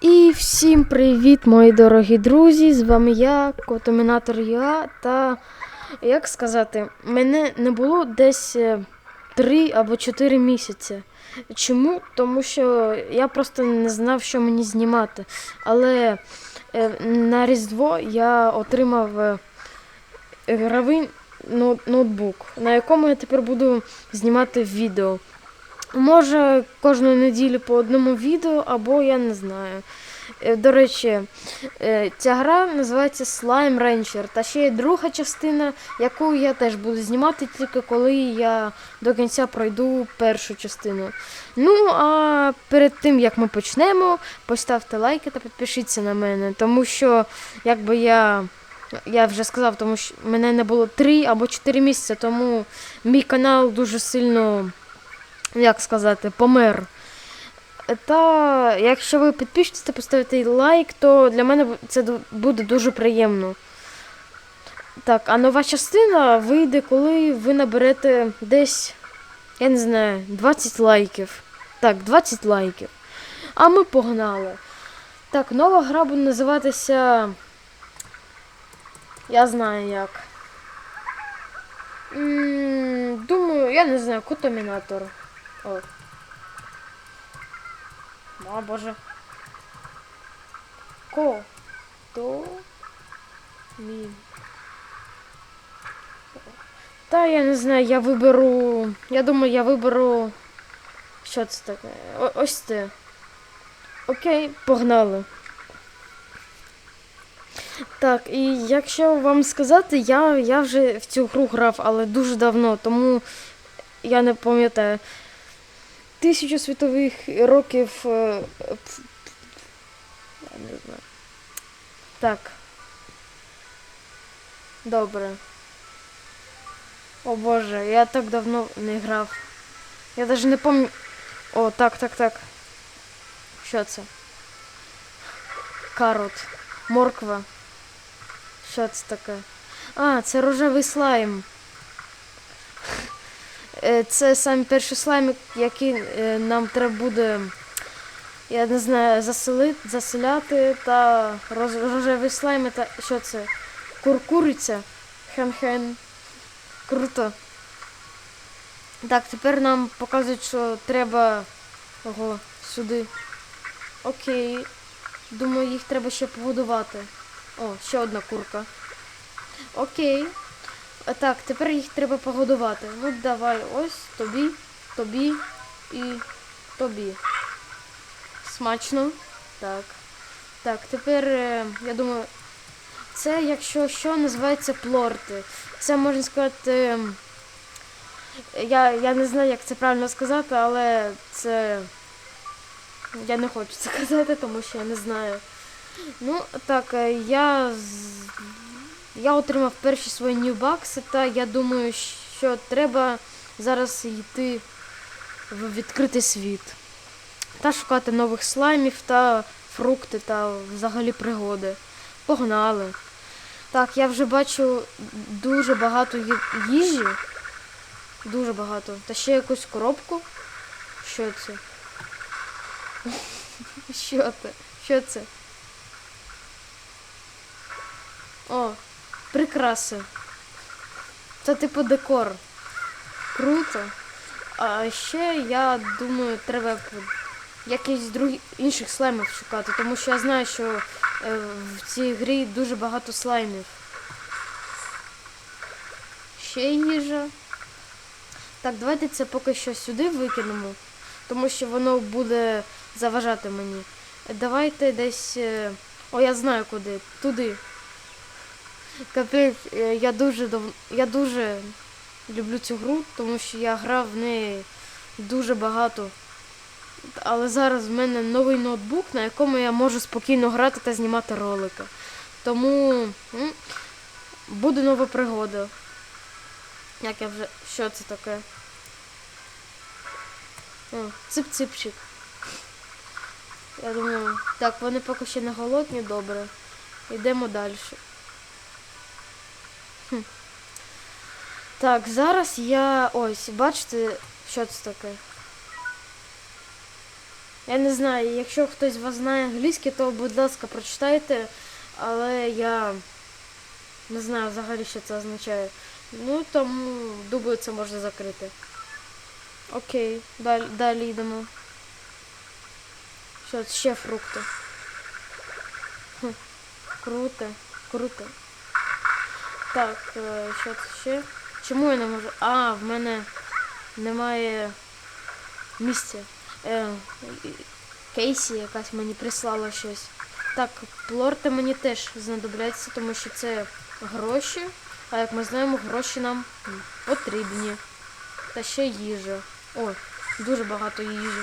І всім привіт, мої дорогі друзі! З вами я, Котомінатор ЮА. Та як сказати, мене не було десь 3 або 4 місяці. Чому? Тому що я просто не знав, що мені знімати. Але е, на Різдво я отримав е, ноут- ноутбук, на якому я тепер буду знімати відео. Може, кожну неділю по одному відео, або я не знаю. Е, До речі, е, ця гра називається Slime Rancher. Та ще є друга частина, яку я теж буду знімати тільки коли я до кінця пройду першу частину. Ну, а перед тим як ми почнемо, поставте лайки та підпишіться на мене, тому що якби я. Я вже сказав, тому що мене не було 3 або 4 місяці, тому мій канал дуже сильно як сказати, помер. Та якщо ви підпишетесь та поставите лайк, то для мене це буде дуже приємно. Так, а нова частина вийде, коли ви наберете десь, я не знаю, 20 лайків. Так, 20 лайків. А ми погнали. Так, нова гра буде називатися. Я знаю як. М, Думаю, я не знаю, Котомінатор. О. О, боже. Ко. То. Мі. Та я не знаю, я виберу. Я думаю, я виберу. Що це таке? О- ось це. Окей, погнали. Так, і якщо вам сказати, я, я вже в цю гру грав, але дуже давно, тому я не пам'ятаю. Тисячу світових років. е, Я не знаю. Так. Добре. О боже, я так давно не грав. Я навіть не пам'ятаю. О, так, так, так. Що це? Карот. Морква. Що це таке? А, це рожевий слайм. Е, Це саме перший слайм, який е, нам треба буде, я не знаю, заселити, заселяти та роз- рожевий слайм, та що це? Куркуриця. Хен-хен. Круто. Так, тепер нам показують, що треба ого, сюди. Окей. Думаю, їх треба ще погодувати. О, ще одна курка. Окей. Так, тепер їх треба погодувати. Ну давай, ось тобі, тобі і тобі. Смачно. Так. Так, тепер, е, я думаю, це, якщо що, називається плорти. Це можна сказати. ем, Я, я не знаю, як це правильно сказати, але це. Я не хочу це казати, тому що я не знаю. Ну, так, е, я я отримав перші свої ньюбакси, та я думаю, що треба зараз йти в відкритий світ. Та шукати нових слаймів та фрукти та взагалі пригоди. Погнали. Так, я вже бачу дуже багато їжі. Дуже багато. Та ще якусь коробку. Що це? Що це? Що це? О, прикраси. Це типу декор. Круто. А ще я думаю, треба якісь другі інших слаймів шукати, тому що я знаю, що е, в цій грі дуже багато слаймів. Ще їжа. Так, давайте це поки що сюди викинемо, тому що воно буде заважати мені. Давайте десь. е, О, я знаю куди. Туди. Капець, е, я дуже дав... я дуже люблю цю гру, тому що я грав в неї дуже багато. Але зараз в мене новий ноутбук, на якому я можу спокійно грати та знімати ролики. Тому буде нова пригода. Як я вже. Що це таке? Цип-ципчик. Я думаю, так, вони поки ще не голодні, добре. Йдемо далі. Так, зараз я. Ось, бачите, що це таке? Я не знаю, якщо хтось з вас знає англійське, то будь ласка, прочитайте, але я не знаю взагалі, що це означає. Ну тому думаю, це можна закрити. Окей, далі, далі йдемо. Що це ще фрукти? Хм, круто, круто. Так, е, що це ще? Чому я не можу? А, в мене немає місця. Е, Кейсі якась мені прислала щось. Так, плорти мені теж знадобляться, тому що це гроші. А як ми знаємо, гроші нам потрібні. Та ще їжа. О, дуже багато їжі.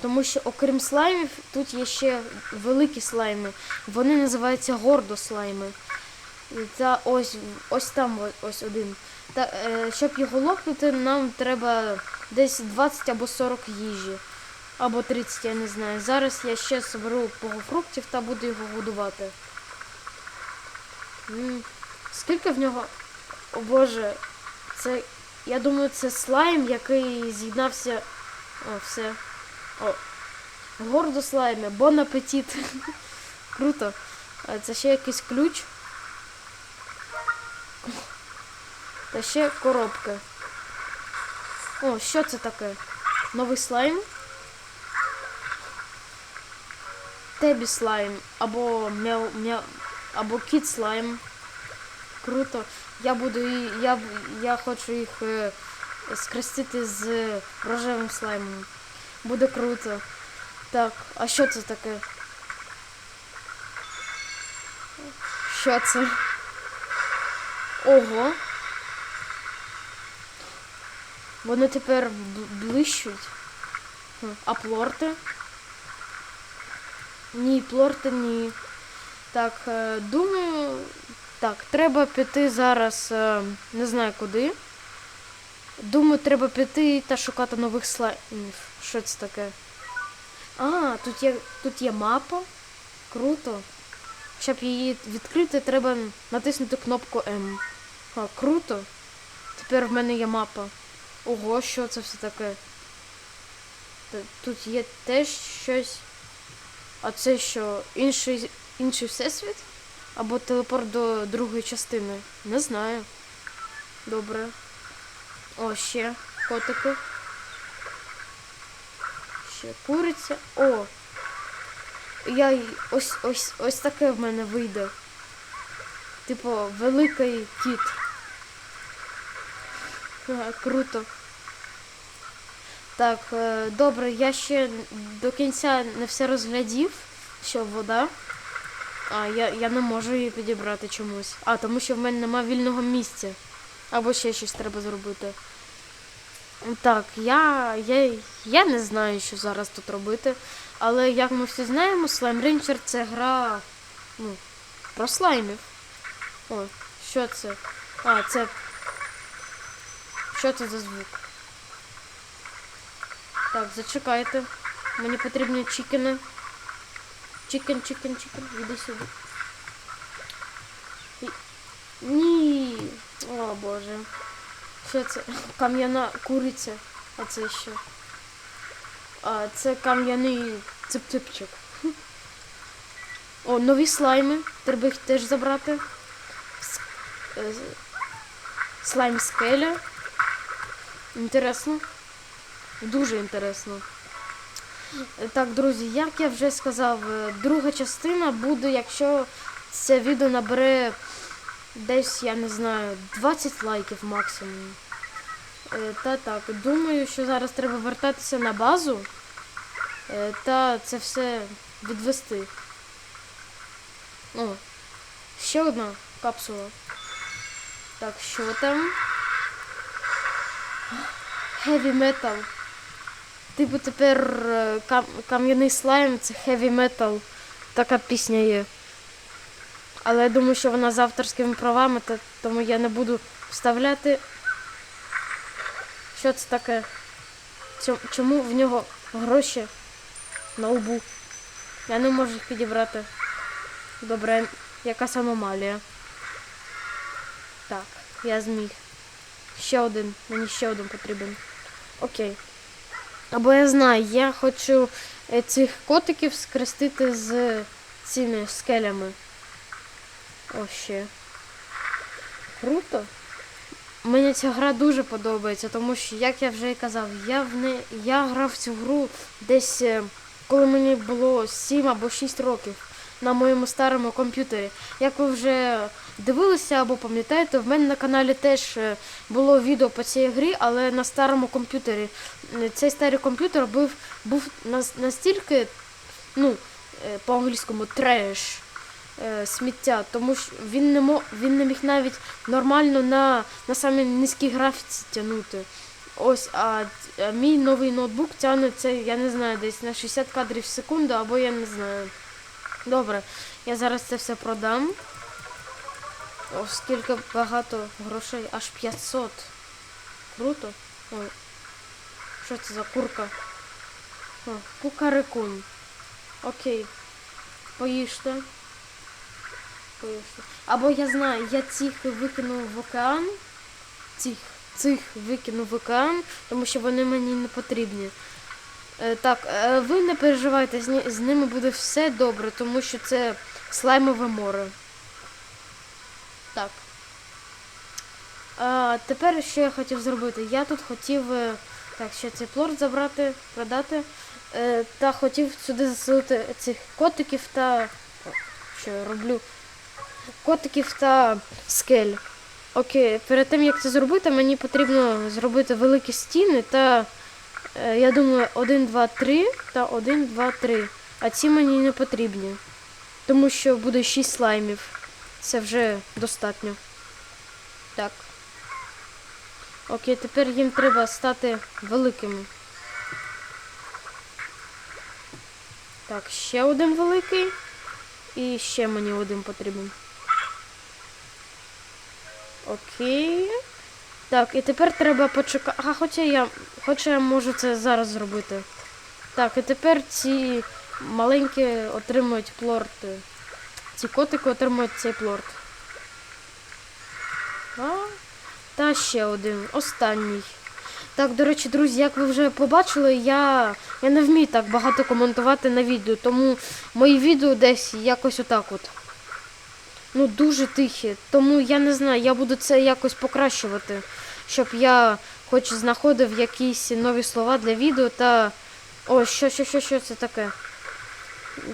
Тому що окрім слаймів, тут є ще великі слайми. Вони називаються гордо слайми. Та ось, ось там ось один. Та, е, щоб його лопнути, нам треба десь 20 або 40 їжі. Або 30, я не знаю. Зараз я ще соберу фруктів та буду його годувати. Скільки в нього. О боже, це. Я думаю, це слайм, який з'єднався. О, все. О. Гордо слайми, бон апетит. Круто. Це ще якийсь ключ. Та ще коробка. О, що це таке? Новий слайм? Тебі слайм. Або мяу, мяу, або кіт слайм. Круто. Я буду і- я, я хочу їх е, скрестити з рожевим слаймом. Буде круто. Так, а що це таке? Що це? Ого. Вони тепер блищуть. А плорти? Ні, плорти ні. Так, е, думаю. Так, треба піти зараз. е, Не знаю куди. Думаю, треба піти та шукати нових слаймів. Що це таке? А, тут є, тут є мапа. Круто. Щоб її відкрити, треба натиснути кнопку М. А, круто. Тепер в мене є мапа. Ого, що це все таке? Тут є теж щось. А це що? Інший, інший всесвіт? Або телепорт до другої частини? Не знаю. Добре. О, ще котики. Ще куриця. О! Я ось ось ось таке в мене вийде. Типу, великий кіт. Ага, круто. Так, е, добре, я ще до кінця не все розглядів, що вода. А, я, я не можу її підібрати чомусь. А, тому що в мене нема вільного місця. Або ще щось треба зробити. Так, я, я, я не знаю, що зараз тут робити. Але як ми всі знаємо, Slime Rancher це гра ну, про слаймів. О, що це? А, це. Що це за звук? Так, зачекайте. Мені потрібні чікени. Чікен, чікен, чікен. Іди сюди. І- Ні. О боже. Що це? Кам'яна куриця. А це що? А, це кам'яний цып-ципчик. О, нові слайми. Треба їх теж забрати. Е, Слайм скеля. Інтересно. Дуже інтересно. Так, друзі, як я вже сказав, е, друга частина буде, якщо це відео набере десь, я не знаю, 20 лайків максимум. Е, Та так, думаю, що зараз треба вертатися на базу е, та це все відвести. О, ще одна капсула. Так, що там? Heavy metal. Типу тепер е, кам- кам'яний слайм це heavy metal. Така пісня є. Але я думаю, що вона з авторськими правами, тому я не буду вставляти. Що це таке? Чому в нього гроші на лбу? Я не можу їх підібрати. Добре, якась аномалія. Так, я зміг. Ще один, мені ще один потрібен. Окей. Або я знаю, я хочу е, цих котиків скрестити з цими скелями. О, ще. Круто. Мені ця гра дуже подобається, тому що, як я вже і казав, я в не я грав в цю гру десь е, коли мені було 7 або 6 років на моєму старому комп'ютері. Як ви вже дивилися або пам'ятаєте, в мене на каналі теж е, було відео по цій грі, але на старому комп'ютері. Е, Цей старий комп'ютер був, був настільки, ну, е, по-англійському треш сміття, тому що він не мо, він не міг навіть нормально на, на самій низькій графіці тягнути. Ось, а, а мій новий ноутбук тягне це, я не знаю, десь на 60 кадрів в секунду, або я не знаю. Добре, я зараз це все продам. О, скільки багато грошей, аж 500. Круто. Ой. Що це за курка? О, кукарикун. Окей. Поїжте. Поїжте. Або я знаю, я цих викинув в океан. Цих, цих викинув в океан, тому що вони мені не потрібні. Е, так, е, ви не переживайте, з, ними буде все добре, тому що це слаймове море. Так. А, тепер що я хотів зробити? Я тут хотів е, так, ще цей плорт забрати, продати. Та хотів сюди заселити цих котиків та. Що я роблю? Котиків та скель. Окей, перед тим як це зробити, мені потрібно зробити великі стіни та. Е, Я думаю, 1, 2, 3 та 1, 2, 3. А ці мені не потрібні. Тому що буде 6 слаймів. Це вже достатньо. Так. Окей, тепер їм треба стати великими. Так, ще один великий. І ще мені один потрібен. Окей. Так, і тепер треба почекати. А, хоча я. Хоча я можу це зараз зробити. Так, і тепер ці маленькі отримують плорти. Ці котики отримують цей плорт. А, та ще один, останній. Так, до речі, друзі, як ви вже побачили, я, я не вмію так багато коментувати на відео, тому мої відео десь якось отак от. Ну, дуже тихі. Тому я не знаю, я буду це якось покращувати, щоб я хоч знаходив якісь нові слова для відео та. О, що, що, що, що це таке?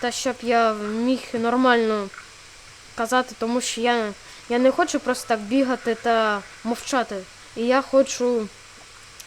Та щоб я міг нормально казати, тому що я, я не хочу просто так бігати та мовчати. І я хочу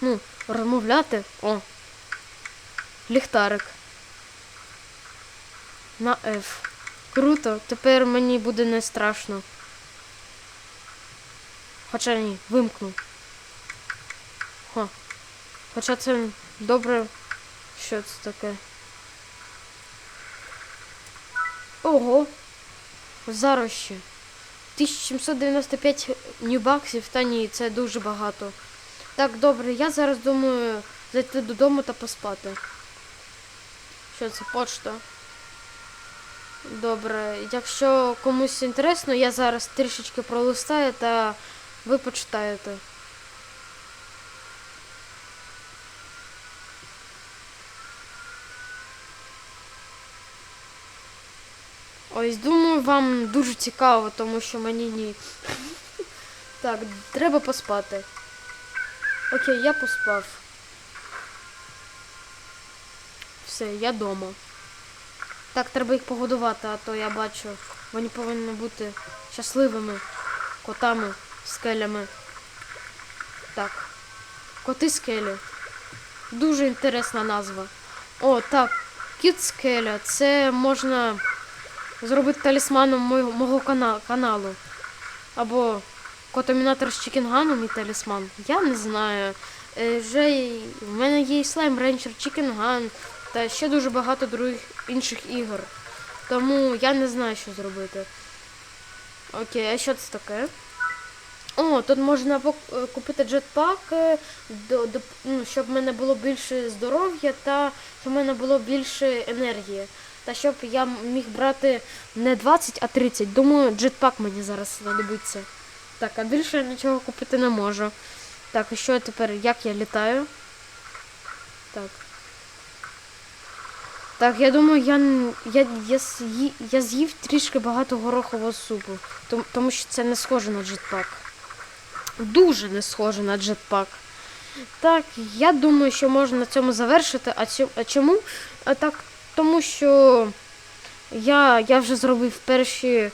ну, розмовляти. О. Ліхтарик. На F. Круто. Тепер мені буде не страшно. Хоча ні, вимкну. Ха. Хоча це добре. Що це таке? Ого! Зараз ще. 1795 ньюбаксів, та ні, це дуже багато. Так, добре, я зараз думаю зайти додому та поспати. Що це, почта? Добре, якщо комусь інтересно, я зараз трішечки пролистаю та ви почитаєте. Ось, думаю, вам дуже цікаво, тому що мені ні. Так, треба поспати. Окей, я поспав. Все, я дома. Так, треба їх погодувати, а то я бачу, вони повинні бути щасливими котами, скелями. Так. Коти скелі. Дуже інтересна назва. О, так, кіт скеля. Це можна зробити талісманом мого, мого кана- каналу. Або котомінатор з Чікінганом і талісман. Я не знаю. Е, вже в мене є слайм рейнджер, Чікінган та ще дуже багато других інших ігор. Тому я не знаю, що зробити. Окей, а що це таке? О, тут можна е, купити джетпак, до, до, ну, щоб в мене було більше здоров'я та щоб в мене було більше енергії. Та щоб я міг брати не 20, а 30. Думаю, джетпак мені зараз знадобиться. Так, а більше я нічого купити не можу. Так, і що тепер? Як я літаю? Так. Так, я думаю, я, я, я, з'ї- я з'їв трішки багато горохового супу, тому, що це не схоже на джетпак. Дуже не схоже на джетпак. Так, я думаю, що можна на цьому завершити. А, чому? А так, тому що я, я вже зробив перші,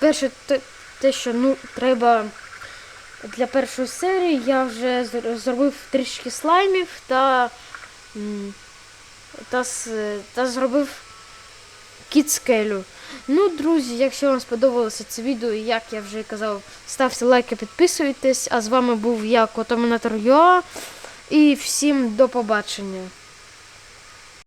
перше те, те, що ну, треба для першої серії. Я вже зробив трішки слаймів та, та, та зробив кіцкелю. Ну, друзі, якщо вам сподобалося це відео, як я вже казав, ставте лайки, підписуйтесь. А з вами був я, Котомінатор Йоа. І всім до побачення.